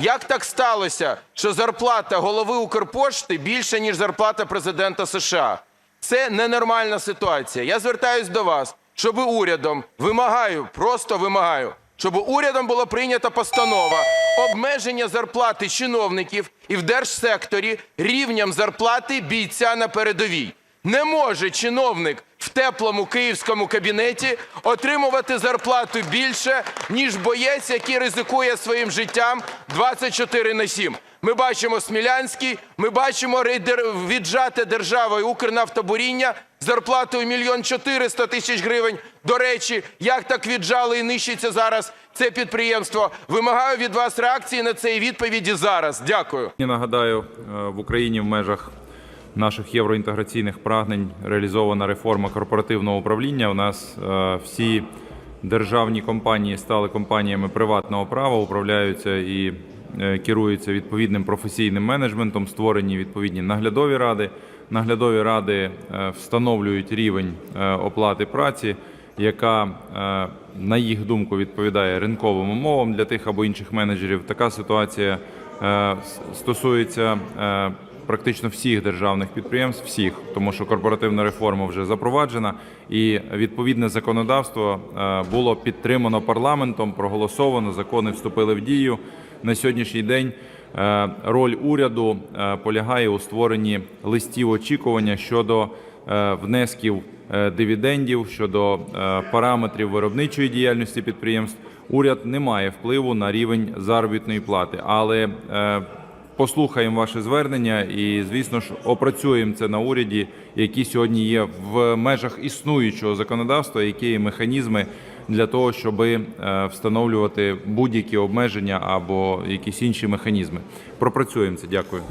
Як так сталося, що зарплата голови Укрпошти більша, ніж зарплата президента США? Це ненормальна ситуація. Я звертаюсь до вас, щоб урядом вимагаю, просто вимагаю, щоб урядом була прийнята постанова обмеження зарплати чиновників і в держсекторі рівнем зарплати бійця на передовій. Не може чиновник в теплому київському кабінеті отримувати зарплату більше, ніж боєць, який ризикує своїм життям 24 на 7. Ми бачимо Смілянський, ми бачимо віджате державою Укрнафтобуріння зарплатою мільйон 400 тисяч гривень. До речі, як так віджали і нищиться зараз це підприємство? Вимагаю від вас реакції на це і відповіді зараз. Дякую. Я нагадаю, е, в Україні в межах наших євроінтеграційних прагнень реалізована реформа корпоративного управління. У нас е, всі державні компанії стали компаніями приватного права, управляються і е, керуються відповідним професійним менеджментом, створені відповідні наглядові ради. Наглядові ради е, встановлюють рівень оплати праці, яка, на їх думку, відповідає ринковим умовам для тих або інших менеджерів. Така ситуація стосується е, практично всіх державних підприємств, всіх, тому що корпоративна реформа вже запроваджена, і відповідне законодавство е, було підтримано парламентом, проголосовано, закони вступили в дію. На сьогоднішній день е, роль уряду е, полягає у створенні листів очікування щодо е, внесків е, дивідендів, щодо е, параметрів виробничої діяльності підприємств. Уряд не має впливу на рівень заробітної плати, але е, послухаємо ваше звернення і, звісно ж, опрацюємо це на уряді, які сьогодні є в межах існуючого законодавства, які є механізми для того, щоб встановлювати будь-які обмеження або якісь інші механізми. Пропрацюємо це. Дякую.